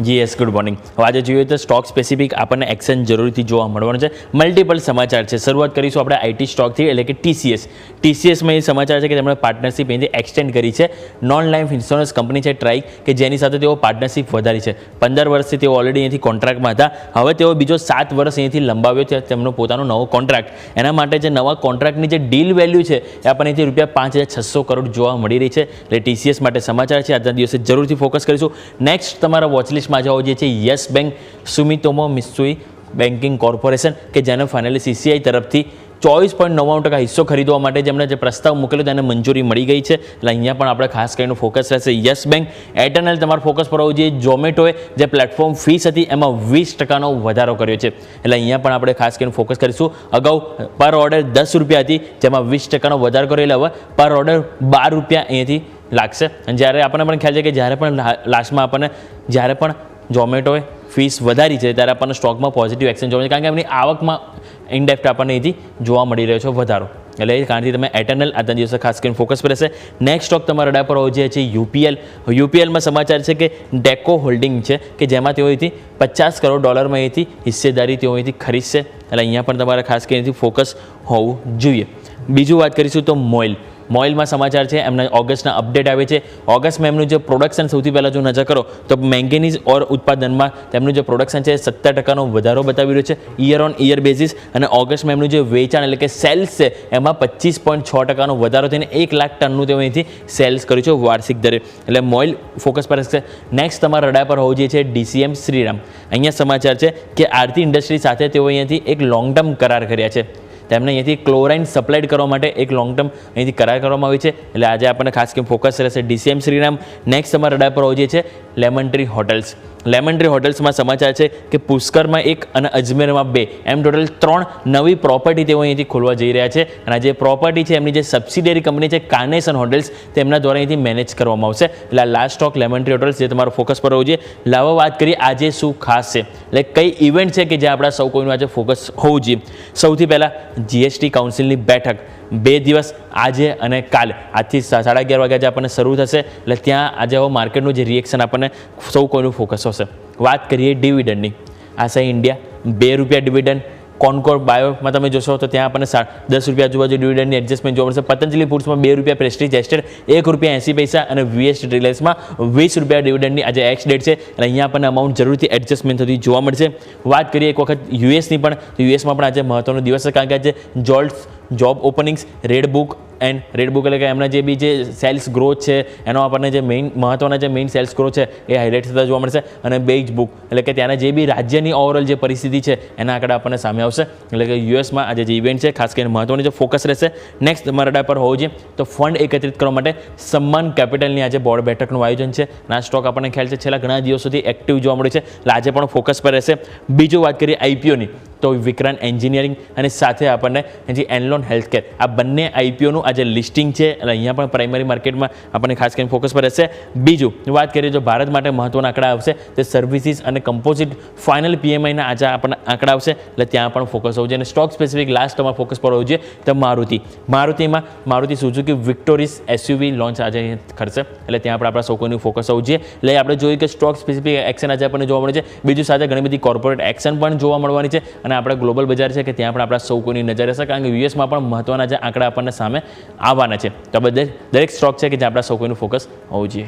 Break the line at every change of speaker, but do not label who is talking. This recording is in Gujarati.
જી યસ ગુડ મોર્નિંગ હવે આજે જોઈએ તો સ્ટોક સ્પેસિફિક આપણને એક્શન જરૂરથી જોવા મળવાનું છે. મલ્ટિપલ સમાચાર છે. શરૂઆત કરીશું આપણે આઈટી સ્ટોકથી એટલે કે ટીસીએસ ટીસીએસમાં એ સમાચાર છે કે તેમણે પાર્ટનરશિપ અહીંથી એક્સટેન્ડ કરી છે. નોન લાઈફ ઇન્સ્યોરન્સ કંપની છે ટ્રાઇક કે જેની સાથે તેઓ પાર્ટનરશિપ વધારી છે. પંદર વર્ષથી તેઓ ઓલરેડી અહીંથી કોન્ટ્રાક્ટમાં હતા. હવે તેઓ બીજો સાત વર્ષ અહીંથી લંબાવ્યો છે. તેમનો પોતાનો નવો કોન્ટ્રાક્ટ એના માટે જે નવા કોન્ટ્રાક્ટની જે ડીલ વેલ્યુ છે, એ આપણને અહીંથી રૂપિયા પાંચ હજાર છસો કરોડ જોવા મળી રહી છે. એટલે ટીસીએસ માટે સમાચાર છે. આજના દિવસે જરૂરથી ફોકસ કરીશું. નેક્સ્ટ તમારા વોચલિસ્ટમાં જવો જે છે Yes Bank Sumitomo Mitsui banking corporation કે જેને ફાઇનલી સીસીઆઈ તરફથી ચોવીસ પોઈન્ટ નવ્વાણું ટકા હિસ્સો ખરીદવા માટે જેમણે જે પ્રસ્તાવ મૂકેલો તેને મંજૂરી મળી ગઈ છે. એટલે અહીંયા પણ આપણે ખાસ કરીને ફોકસ રહેશે યસ બેંક. એરટેલ તમારો ફોકસ પર હોવું જોઈએ. ઝોમેટોએ જે પ્લેટફોર્મ ફીસ હતી એમાં વીસ ટકાનો વધારો કર્યો છે. એટલે અહીંયા પણ આપણે ખાસ કરીને ફોકસ કરીશું. અગાઉ પર ઓર્ડર દસ રૂપિયા હતી, જેમાં વીસ ટકાનો વધારો કર્યો. એટલે હવે પર ઓર્ડર બાર રૂપિયા અહીંયાથી લાગશે. અને જ્યારે આપણને પણ ખ્યાલ છે કે જ્યારે પણ લાસ્ટમાં આપણને જ્યારે પણ ઝોમેટોએ ફીસ વધારી છે, ત્યારે આપણને સ્ટોકમાં પોઝિટિવ એક્સચેન્જ જોવા કારણ કે એમની આવકમાં ઇનડેપ્ટ આપણને અહીંથી જોવા મળી રહ્યો છે વધારો. એટલે એ કારણથી તમે એટર્નલ આજના દિવસે ખાસ કરીને ફોકસ પર રહેશે. નેક્સ્ટ સ્ટોક તમારા રડા પર હોવો જોઈએ છે યુપીએલ યુપીએલમાં સમાચાર છે કે ડેકો હોલ્ડિંગ છે, કે જેમાં તેઓ પચાસ કરોડ ડોલરમાં અહીંથી હિસ્સેદારી તેઓ અહીંથી ખરીદશે. એટલે અહીંયા પણ તમારે ખાસ કરીને ફોકસ હોવું જોઈએ. બીજું વાત કરીશું તો મોઇલ મોઇલમાં સમાચાર છે, એમના ઓગસ્ટના અપડેટ આવે છે. ઓગસ્ટમાં એમનું જે પ્રોડક્શન સૌથી પહેલાં જો નજર કરો, તો મેંગેનીઝ ઓર ઉત્પાદનમાં તેમનું જે પ્રોડક્શન છે, સત્તર ટકાનો વધારો બતાવી રહ્યો છે ઇયર ઓન ઇયર બેઝિસ અને ઓગસ્ટમાં એમનું જે વેચાણ એટલે કે સેલ્સ છે, એમાં પચીસ પોઈન્ટ છ ટકાનો વધારો થઈને એક લાખ ટનનું તેઓ અહીંથી સેલ્સ કર્યું છે વાર્ષિક દરે. એટલે મોઇલ ફોકસ પર છે નેક્સ્ટ તમારા રડા પર હોવું જોઈએ છે, ડીસીએમ શ્રીરામ. અહીંયા સમાચાર છે કે આરતી ઇન્ડસ્ટ્રી સાથે તેઓ અહીંયાથી એક લોંગ ટર્મ કરાર કર્યા છે. તેમને અહીંયાથી ક્લોરાઇન સપ્લાઇડ કરવા માટે એક લોંગ ટર્મ અહીંથી કરાર કરવામાં આવી છે. એટલે આજે આપણને ખાસ કરીને ફોકસ રહેશે ડીસીએમ શ્રીરામ. નેક્સ્ટ અમારા રડા પર હોવું છે Lemon Tree Hotels Lemon Tree હોટલ્સમાં સમાચાર છે કે પુષ્કરમાં એક અને અજમેરમાં બે. એમ ટોટલ ત્રણ નવી પ્રોપર્ટી તેઓ અહીંથી ખોલવા જઈ રહ્યા છે. અને આ જે પ્રોપર્ટી છે, એમની જે સબસિડરી કંપની છે કાર્નેશન હોટલ્સ તેમના દ્વારા અહીંથી મેનેજ કરવામાં આવશે. એટલે આ last stock Lemon Tree Hotels જે તમારો ફોકસ પર હોવું જોઈએ. લાવો વાત કરીએ, આજે શું ખાસ છે? એટલે કઈ ઇવેન્ટ છે કે જે આપણા સૌ કોઈનું આજે ફોકસ હોવું જોઈએ? સૌથી પહેલાં જીએસટી કાઉન્સિલની બેઠક. બે દિવસ આજે અને કાલે. આજથી સાડા અગિયાર વાગ્યા આજે આપણને શરૂ થશે. એટલે ત્યાં આજે માર્કેટનું જે રિએક્શન આપણને સૌ કોઈનું ફોકસ હશે. વાત કરીએ ડિવિડન્ડની આશા ઇન્ડિયા બે રૂપિયા ડિવિડન્ડ કોનકોર બાયોમાં તમે જોશો તો ત્યાં આપણને દસ રૂપિયા આજુબાજુ ડિવિડન્ડની એડજસ્ટમેન્ટ જોવા મળશે. પતંજલિ ફૂડ્સમાં બે રૂપિયા પ્રેસ્ટીજ એસ્ટેડ એક રૂપિયા એંસી પૈસા અને વીએસ રિલાયન્સમાં વીસ રૂપિયા ડિવિડન્ડની આજે એક્સ ડેટ છે. અને અહીંયા આપણને અમાઉન્ટ જરૂરથી એડજસ્ટમેન્ટ થતી જોવા મળશે. વાત કરીએ એક વખત યુએસની પણ. તો યુએસમાં પણ આજે મહત્વનો દિવસ છે. કારણ કે આજે JOLT job openings red book and red book એટલે કે એમના જે બી જે સેલ્સ ગ્રોથ છે, એનો આપણને જે મેઇન મહત્વના જે મેઇન સેલ્સ ગ્રોથ છે, એ હાઇલાઇટ થતા જોવા મળશે. અને બેજ બુક એટલે કે ત્યાંના જે બી રાજ્યની ઓવરઓલ જે પરિસ્થિતિ છે, એના આંકડા આપણને સામે આવશે. એટલે કે યુએસમાં આજે જે ઇવેન્ટ છે, ખાસ કરીને મહત્ત્વનું જે ફોકસ રહેશે. નેક્સ્ટ મરડા પર હોવું જોઈએ, તો ફંડ એકત્રિત કરવા માટે સન્માન કેપિટલની આજે બોર્ડ બેઠકનું આયોજન છે. અને આ સ્ટોક આપણને ખ્યાલ છે, છેલ્લા ઘણા દિવસોથી એક્ટિવ જોવા મળ્યું છે. એટલે આજે પણ ફોકસ પર રહેશે. બીજું વાત કરીએ આઈપીઓની તો વિક્રાંત એન્જિનિયરિંગ અને સાથે આપણને જે એનલોન હેલ્થકેર. આ બંને આઈપીઓનું આજે લિસ્ટિંગ છે અને અહીંયા પણ પ્રાઇમરી માર્કેટમાં આપણને ખાસ કરીને ફોકસ પર રહેશે. બીજું, વાત કરીએ જો ભારત માટે મહત્ત્વના આંકડા આવશે, તે સર્વિસીસ અને કમ્પોઝિટ ફાઇનલ પીએમઆઈના આજે આપણને આંકડા આવશે. એટલે ત્યાં પણ ફોકસ હોવું જોઈએ અને સ્ટોક સ્પેસિફિક લાસ્ટ તમારે ફોકસ પર હોવું જોઈએ તો Maruti. મારુતિમાં Maruti Suzuki Victoris SUV launch આજે કરશે એટલે ત્યાં પણ આપણા સૌ ફોકસ હોવું જોઈએ. એટલે આપણે જોયું કે સ્ટોક સ્પેસિફિક એક્શન આજે આપણને જોવા મળે છે. બીજું સાથે ઘણી બધી કોર્પોરેટ એક્શન પણ જોવા મળવાની છે અને આપણે ગ્લોબલ બજાર છે કે ત્યાં પણ આપણા સૌ કોઈની નજર રહેશે કારણ કે યુએસમાં પણ મહત્ત્વના જે આંકડા આપણને સામે આવવાના છે. તો દરેક સ્ટોક છે કે જે આપણા સૌ કોઈનું ફોકસ હોવું જોઈએ.